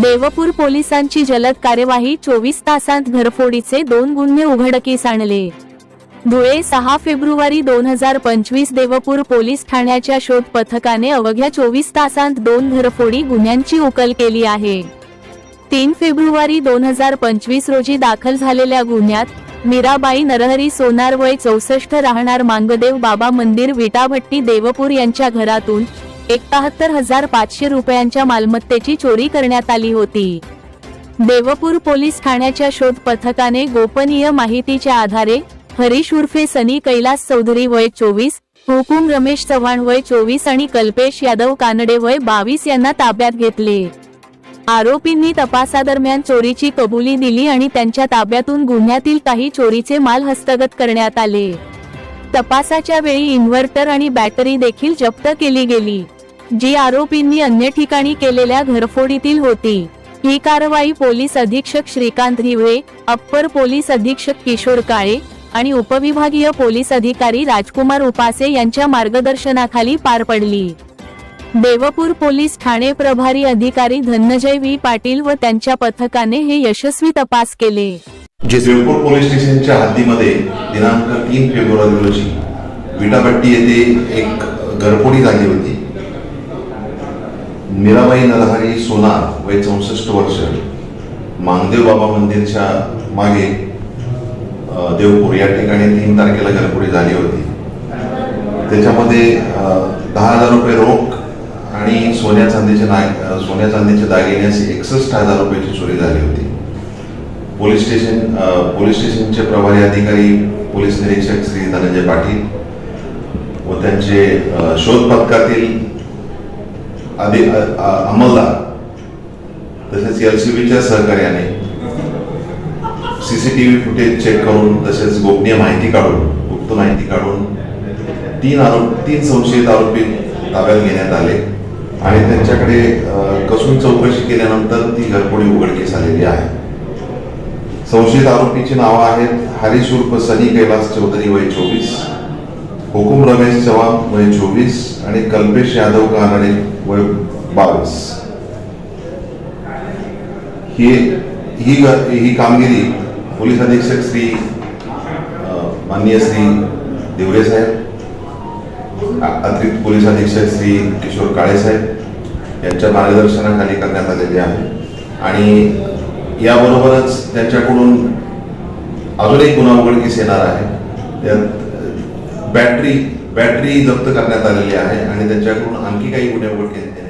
देवपूर पोलिसांची जलद कार्यवाही चोवीस तासांत घरफोडीचे दोन गुन्हे उघडकीस आणले. धुळे सहा फेब्रुवारी दोन हजार पंचवीस देवपूर पोलीस ठाण्याच्या शोध पथकाने अवघ्या चोवीस तासांत दोन घरफोडी गुन्ह्यांची उकल केली आहे. तीन फेब्रुवारी दोन हजार पंचवीस रोजी दाखल झालेल्या गुन्ह्यात मीराबाई नरहरी सोनार वय चौसष्ट राहणार मांगदेव बाबा मंदिर विटाभट्टी देवपूर यांच्या घरातून एकाहत्तर हजार पाचशे रुपयांच्या मालमत्तेची चोरी करण्यात आली होती. देवपूर पोलीस ठाण्याच्या शोध पथकाने गोपनीय माहितीच्या आधारे हरीश उर्फे सनी कैलास चौधरी वय चोवीस हुकुम रमेश चव्हाण वय चोवीस आणि कल्पेश यादव कानडे वय बावीस यांना ताब्यात घेतले. आरोपींनी तपासादरम्यान चोरीची कबुली दिली आणि त्यांच्या ताब्यातून गुन्ह्यातील काही चोरीचे माल हस्तगत करण्यात आले. तपासाच्या वेळी इन्व्हर्टर आणि बॅटरी देखील जप्त केली गेली. जी आरोपींनी अन्य ठिकाणी केलेल्या घरफोडीतील होती. ही कारवाई पोलीस अधीक्षक श्रीकांत हिवळे अप्पर पोलीस अधीक्षक किशोर काळे आणि उपविभागीय पोलीस अधिकारी राजकुमार उपासे यांच्या मार्गदर्शनाखाली पार पडली. देवपूर पोलीस ठाणे प्रभारी अधिकारी धनंजय व्ही. पाटील व त्यांच्या पथकाने हे यशस्वी तपास केले. जे देवपूर पोलीस स्टेशनच्या हद्दीमध्ये दिनांक तीन फेब्रुवारी रोजी विटापट्टी येथे एक घरफोडी झाली होती. मीराबाई नरहरी सोनार वय चौसष्ट वर्ष. मांगदेव बाबा मंदिरच्या मागे देवपूर. या ठिकाणी तीन तारखेला घरपुरी झाली होती. त्याच्यामध्ये दहा हजार रुपये रोख आणि सोन्या चांदीचे नाग सोन्या चांदीचे दागिने असे एकसष्ट हजार रुपयाची चोरी झाली होती. पोलीस स्टेशन पोलीस स्टेशनचे प्रभारी अधिकारी पोलीस निरीक्षक श्री धनंजय पाटील व त्यांचे शोध पथकातील आधी अंमलदार. तसेच एल सी बीच्या सहकार्याने सीसीटीव्ही फुटेज चेक करून तसेच गोपनीय माहिती काढून गुप्त माहिती काढून तीन आरोप तीन संशयित आरोपी ताब्यात घेण्यात आले. आणि त्यांच्याकडे कसून चौकशी केल्यानंतर ती घरपोडी उघडकीस आलेली आहे. संशयित आरोपीची नावं आहेत हरीश उर्फ सनी कैलास चौधरी वय चोवीस हुकुम रमेश चव्हाण वय चोवीस आणि कल्पेश यादव कानडे वय बावीस. ही ही ही कामगिरी पोलीस अधीक्षक श्री माननीय श्री देवरे साहेब अतिरिक्त पोलीस अधीक्षक श्री किशोर काळे साहेब यांच्या मार्गदर्शनाखाली करण्यात आलेली आहे. आणि याबरोबरच त्यांच्याकडून अजून एक गुन्हा उघडकीस येणार आहे. त्यात बॅटरी बॅटरी जप्त करण्यात आलेली आहे आणि त्यांच्याकडून आणखी काही गुन्हे उघडकीस येण्याची